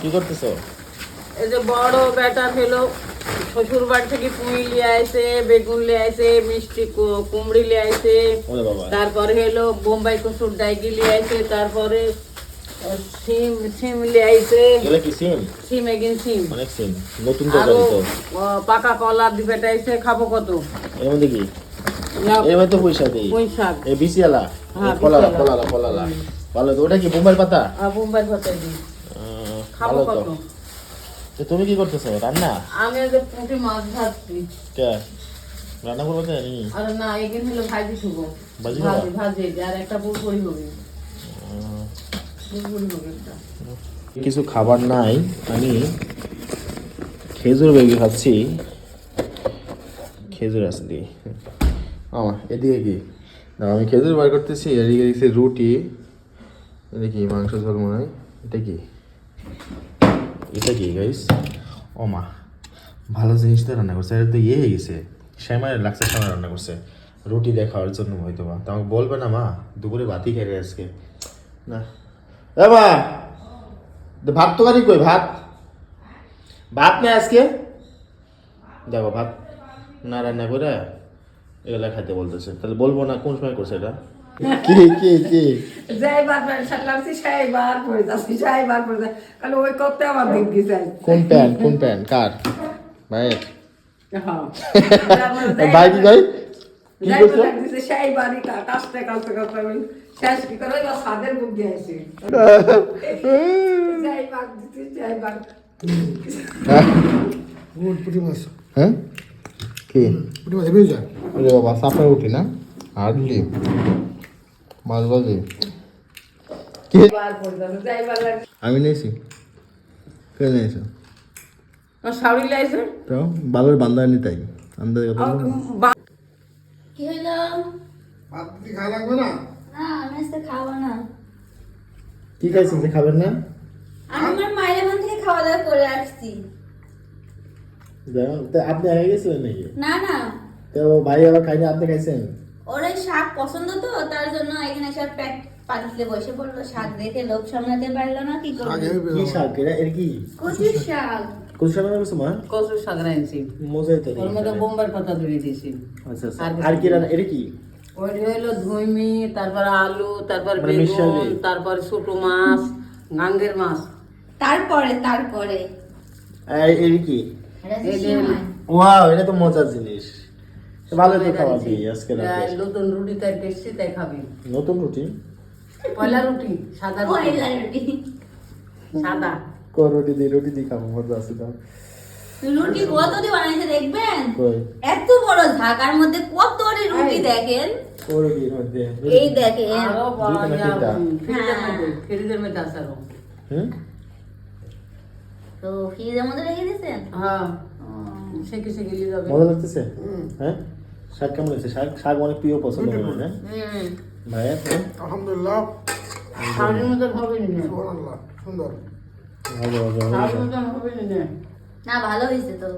কি করতেছো? এই যে বড় বেটা ফেলো শ্বশুর বাড়ি থেকে পুঁই আইছে বেগুন আইছে মিষ্টি কুমড়ি আইছে। তারপরে হলো বোম্বাই কসুর ডাইগি আইছে তারপরে সিম সিম আইছে। কি সিম সিম এগিন সিম অনেক সিম নতুন তরকারি তো পাকা কলা দি পেটাইছে খাব কত? এর মধ্যে কি? এর মধ্যে পয়সা দিই শাক। এই বিসিয়ালা। হ্যাঁ, বিসিয়ালা। কলালা কলালা। ভালো তো ওটা কি বোম্বাই পাতা? আর বোম্বাই পাতা দি আহ, খাব ভালো কত? তো তুমি কি করতেছো? রান্না? আমি পুঁটি মাছ ভাজছি। কে? রান্না করব তো নি আর না এগিন হলো ভাজি থুবো ভাজি ভাজি ভাজি আর একটা হবে। পুরপুরি হবে একটা। কিছু খাবার নাই আমি খেজুর বেগে খাচ্ছি। খেজুর আছে দি আমা এদিকে কি? আমি খেজুর বার করতেছি এদিকে দেখছি রুটি। এটা কি মাংস ঝোল মনে হয়। এটা কি? এটা কি গাইস ও মা, ভালো জিনিসটা রান্না করছে। এটা তো ইয়ে হয়ে গেছে শ্যামায় লাগছে শ্যামায় রান্না করছে। রুটি দিয়ে খাওয়ার জন্য হয়তো বা। তো আমাকে বলবে না মা, দুপুরে ভাতই খেয়ে আজকে। না। এ মা ভাত তো কারি কই, ভাত? ভাত নেই আজকে? দেখো ভাত না রান্না করে এগুলা খাইতে বলতেছে। তাহলে বলব না কোন সময় করছে এটা? কি কি কি? যাইবার লাগছি সাইবার পড়ে যাচ্ছি সাইবার পড়ে যাচ্ছি। কারণ ওই করতে আমার দিন কি চাই কোন প্যান্ট কোন প্যান্ট? কার? ভাইয়ের? হ্যাঁ। ভাই কি ভাই? কি যাইবার করছ? লাগছে সাইবারই কাজতে কাজতে কাজতে আমি শেষ কি করে ওই সাদের বুক আসি যাইবার দিতে যাইবার গুড পুটি মাছ। হ্যাঁ? কি? পুটি মাছ এমনি ওরে বাবা সাপড়ে উঠি না? হার্ডলি। মাছ আমি নিয়েছি। কে নিয়েছো? লাইছে। তো বাবার বান্দানি তাই। আমাদের কথা কি হলো? ভাত খাওয়া লাগবে না? না আমি আজকে খাব না। কি খাইছেন? যে খাবেন না? আমি আমার মায়ের এখান থেকে খাওয়া দাওয়া করে আসছি। আপনি আগে গেছিলেন নাকি? না না। তো ভাই আবার খাইনি আপনি খাইছেন? শাক পছন্দ তো তার জন্য এখানে সব প্যাক পাতিলে বসে পড়ল। শাক দেখে লোভ সামলাতে পারল না কি করব? কি শাক এটা এর কি? কচুর শাক কোন শাক নাম মা কচুর শাক রাঁধছি মজাই তো ওর মধ্যে বোম্বার পাতা ধরে দিয়েছি। আচ্ছা আচ্ছা। আর আর কি রান্না? কি? ওই হলো ধুইমি তারপর আলু তারপর মানে বেগুন তারপর ছোট মাছ গাঙ্গের মাছ। তারপরে তারপরে। কি। ওয়াও এটা তো মজার জিনিস। ভালো তো খাওয়া দিই আজকে রাতে নতুন রুটি তাই টেস্টি তাই খাবি। নতুন রুটি? পয়লা রুটি সাদা পয়লা রুটি। সাদা। কো রুটি দিই রুটি দিই খাব মজা আছে তো রুটি কত দিয়ে বানাইছে দেখবেন? এত বড় ঢাকার মধ্যে কত রুটি দেখেন? রুটির মধ্যে। এই দেখেন? ফ্রিজের হ্যাঁ। মধ্যে ফ্রিজের আছে আরও। হুম? তো ফ্রিজের মধ্যে রেখে দিয়েছেন? হ্যাঁ। সেকে সেকে নিয়ে যাবে। মজা লাগতেছে? হ্যাঁ? শাক কেমন হয়েছে? শাক শাক অনেক প্রিয় পছন্দ করে না ভাইয়া হ্যাঁ? আলহামদুলিল্লাহ। শাড়ির মতন হবে না সুন্দর। ভালো হবে না ভালো হয়েছে তো।